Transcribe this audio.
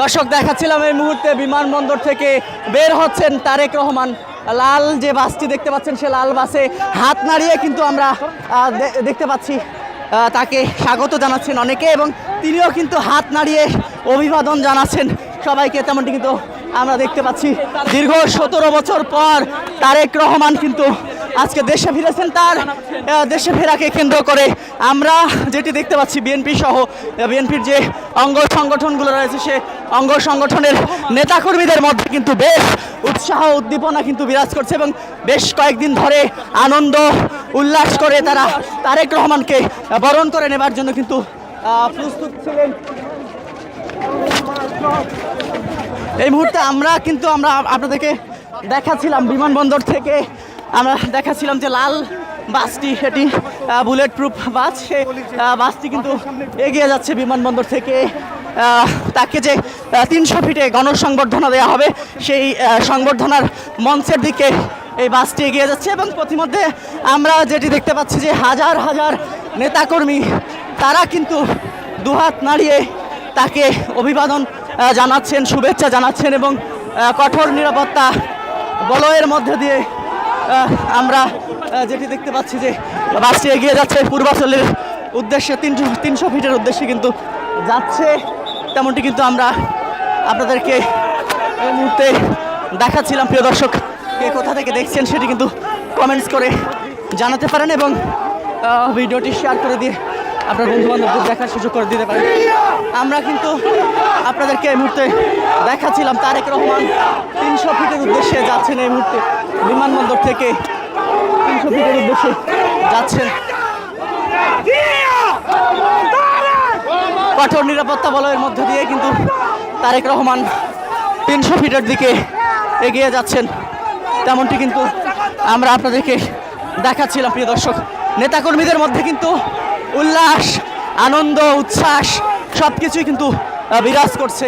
দর্শক দেখাচ্ছিলাম এই মুহূর্তে বিমানবন্দর থেকে বের হচ্ছেন তারেক রহমান। লাল যে বাসটি দেখতে পাচ্ছেন, সে লাল বাসে হাত নাড়িয়ে কিন্তু আমরা দেখতে পাচ্ছি তাকে স্বাগত জানাচ্ছেন অনেকে এবং তিনিও কিন্তু হাত নাড়িয়ে অভিবাদন জানাচ্ছেন সবাইকে, তেমনটি কিন্তু আমরা দেখতে পাচ্ছি। দীর্ঘ সতেরো বছর পর তারেক রহমান কিন্তু আজকে দেশে ফিরেছেন তার দেশে ফেরাকে কেন্দ্র করে আমরা যেটি দেখতে পাচ্ছি বিএনপি সহ বিএনপির যে অঙ্গ সংগঠনগুলো রয়েছে, সে অঙ্গ সংগঠনের নেতাকর্মীদের মধ্যে কিন্তু বেশ উৎসাহ, উদ্দীপনা কিন্তু বিরাজ করছে এবং বেশ কয়েকদিন ধরে আনন্দ, উল্লাস করে তারা তারেক রহমানকে বরণ করে নেবার জন্য কিন্তু প্রস্তুত ছিলেন। এই মুহূর্তে আমরা কিন্তু, আমরা আপনাদেরকে দেখাচ্ছিলাম বিমানবন্দর থেকে আমরা দেখাচ্ছিলাম যে লাল বাসটি, সেটি বুলেট প্রুফ বাস। সে বাসটি কিন্তু এগিয়ে যাচ্ছে বিমানবন্দর থেকে। তাকে যে তিনশো ফিটে গণসংবর্ধনা দেওয়া হবে, সেই সংবর্ধনার মঞ্চের দিকে এই বাসটি এগিয়ে যাচ্ছে এবং প্রতিমধ্যে আমরা যেটি দেখতে পাচ্ছি যে হাজার হাজার নেতাকর্মী, তারা কিন্তু দুহাত নাড়িয়ে তাকে অভিবাদন জানাচ্ছেন, শুভেচ্ছা জানাচ্ছেন এবং কঠোর নিরাপত্তা বলয়ের মধ্যে দিয়ে আমরা যেটি দেখতে পাচ্ছি যে বাসটি এগিয়ে যাচ্ছে পূর্বাচলের উদ্দেশ্যে, তিনশো তিনশো ফিটের উদ্দেশ্যে কিন্তু যাচ্ছে। তেমনটি কিন্তু আমরা আপনাদেরকে এই মুহূর্তে দেখাচ্ছিলাম। প্রিয় দর্শক, কে কোথা থেকে দেখছেন সেটি কিন্তু কমেন্টস করে জানাতে পারেন এবং ভিডিওটি শেয়ার করে দিয়ে আপনার বন্ধু বান্ধবদের দেখার সুযোগ করে দিতে পারেন। আমরা কিন্তু আপনাদেরকে এই মুহূর্তে দেখাচ্ছিলাম, তারেক রহমান তিনশো ফিটের উদ্দেশ্যে যাচ্ছেন এই মুহূর্তে। বিমানবন্দর থেকে তিনশো উদ্দেশ্যে যাচ্ছেন। কঠোর নিরাপত্তা বলয়ের মধ্য দিয়ে কিন্তু তারেক রহমান তিনশো ফিটের দিকে এগিয়ে যাচ্ছেন। তেমনটি কিন্তু আমরা আপনাদেরকে দেখাচ্ছিলাম, প্রিয় দর্শক। নেতাকর্মীদের মধ্যে কিন্তু উল্লাস, আনন্দ, উচ্ছ্বাস সব কিছুই কিন্তু বিরাজ করছে।